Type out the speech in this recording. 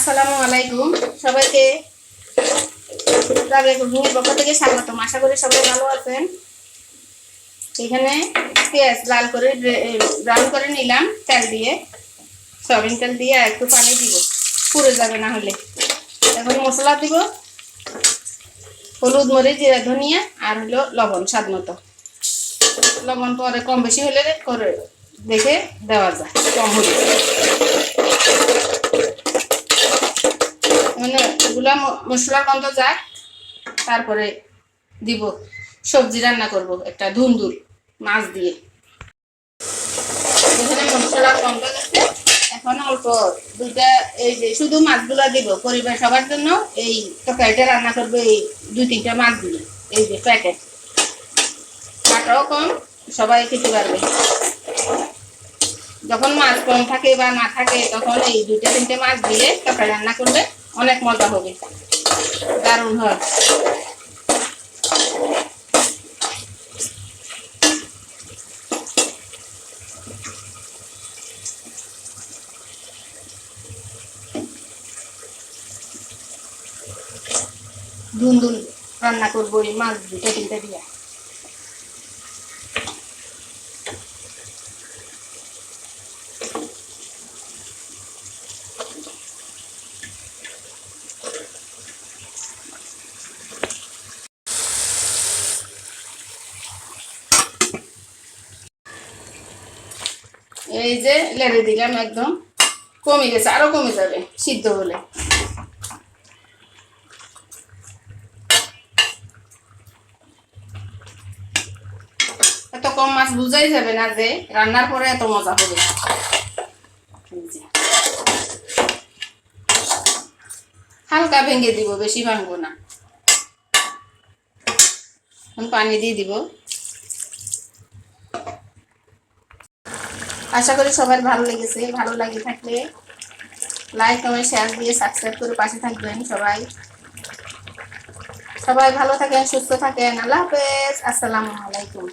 আসসালামু আলাইকুম। সবাইকে কুকিংয়ের পক্ষ থেকে স্বাগতম। আশা করি সবাই ভালো আছেন। এখানে পেঁয়াজ লাল করে ব্রাউন করে নিলাম, তেল দিয়ে। সয়াবিন তেল দিয়ে আর একটু পানি দিব। পুড়ে যাবে না হলে। এখন মশলা দিব। হলুদ, মরিচ, জিরা, ধনিয়া আর হলো লবণ স্বাদ মতো। লবণ পরে কম বেশি হলে করে দেখে দেওয়া যায়, কম হলে। ম- মশলার গন্ধ যাক তারপরে দিব সবজি রান্না করব, একটা ধুন্দুল, মাছ দিয়ে। এখানে মশলার গন্ধ গেছে। এখন অল্প দুইটা, এই যে শুধু মাছগুলো দিব, পরিবার সবার জন্য এই তরকারিটা রান্না করবে, এই দুই তিনটা মাছ দিয়ে, এই যে প্যাকেট। কাটাও কম, সবাই খেতে পারবে। যখন মাছ কম থাকে বা না থাকে, তখন এই দুইটা তিনটে মাছ দিয়ে তরকারি রান্না করলে অনেক মজা হবে। দারুণ হয়। ধুন্দুল রান্না করব এই মাছ দুটো তিনটে দিয়ে। এই যে লেড়ে দিলাম একদম। কমে গেছে, আরও কমে যাবে, সিদ্ধ হলে। এত কম মাছ বুঝাই যাবে না যে রান্নার পরে এত মজা হবে। হালকা ভেঙে দিব, বেশি ভাঙবো না। পানি দিয়ে দিব। আশা করি সবার ভালো লেগেছে, ভালো লাগে থাকলে লাইক কমেন্ট শেয়ার দিয়ে সাবস্ক্রাইব করে পাশে থাকবেন সবাই। সবাই ভালো থাকেন, সুস্থ থাকেন, আল্লাহ হাফেজ, আসসালামু আলাইকুম।